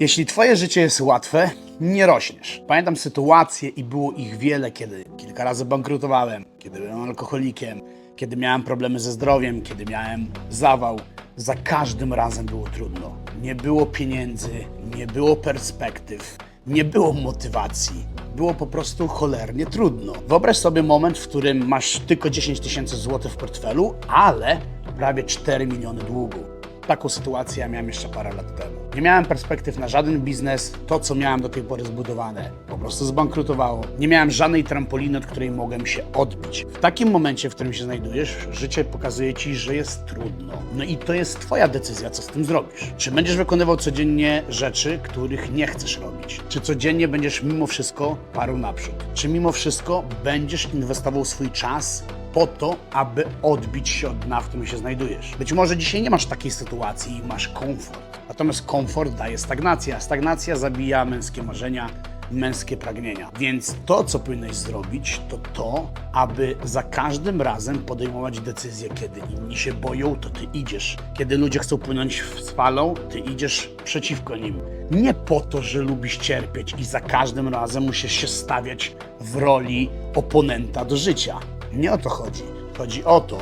Jeśli twoje życie jest łatwe, nie rośniesz. Pamiętam sytuacje i było ich wiele, kiedy kilka razy bankrutowałem, kiedy byłem alkoholikiem, kiedy miałem problemy ze zdrowiem, kiedy miałem zawał. Za każdym razem było trudno. Nie było pieniędzy, nie było perspektyw, nie było motywacji. Było po prostu cholernie trudno. Wyobraź sobie moment, w którym masz tylko 10 tysięcy złotych w portfelu, ale prawie 4 miliony długu. Taką sytuację ja miałem jeszcze parę lat temu. Nie miałem perspektyw na żaden biznes, to co miałem do tej pory zbudowane po prostu zbankrutowało. Nie miałem żadnej trampoliny, od której mogłem się odbić. W takim momencie, w którym się znajdujesz, życie pokazuje ci, że jest trudno. No i to jest twoja decyzja, co z tym zrobisz. Czy będziesz wykonywał codziennie rzeczy, których nie chcesz robić? Czy codziennie będziesz mimo wszystko parł naprzód? Czy mimo wszystko będziesz inwestował swój czas po to, aby odbić się od dna, w którym się znajdujesz. Być może dzisiaj nie masz takiej sytuacji i masz komfort. Natomiast komfort daje stagnacja. Stagnacja zabija męskie marzenia, męskie pragnienia. Więc to, co powinieneś zrobić, to to, aby za każdym razem podejmować decyzję, kiedy inni się boją, to ty idziesz. Kiedy ludzie chcą płynąć z falą, ty idziesz przeciwko nim. Nie po to, że lubisz cierpieć i za każdym razem musisz się stawiać w roli oponenta do życia. Nie o to chodzi. Chodzi o to,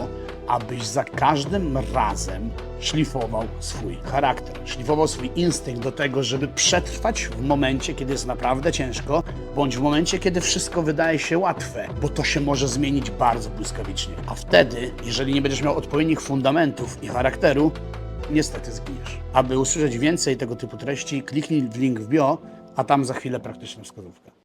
abyś za każdym razem szlifował swój charakter, szlifował swój instynkt do tego, żeby przetrwać w momencie, kiedy jest naprawdę ciężko, bądź w momencie, kiedy wszystko wydaje się łatwe, bo to się może zmienić bardzo błyskawicznie. A wtedy, jeżeli nie będziesz miał odpowiednich fundamentów i charakteru, niestety zginiesz. Aby usłyszeć więcej tego typu treści, kliknij w link w bio, a tam za chwilę praktyczna wskazówka.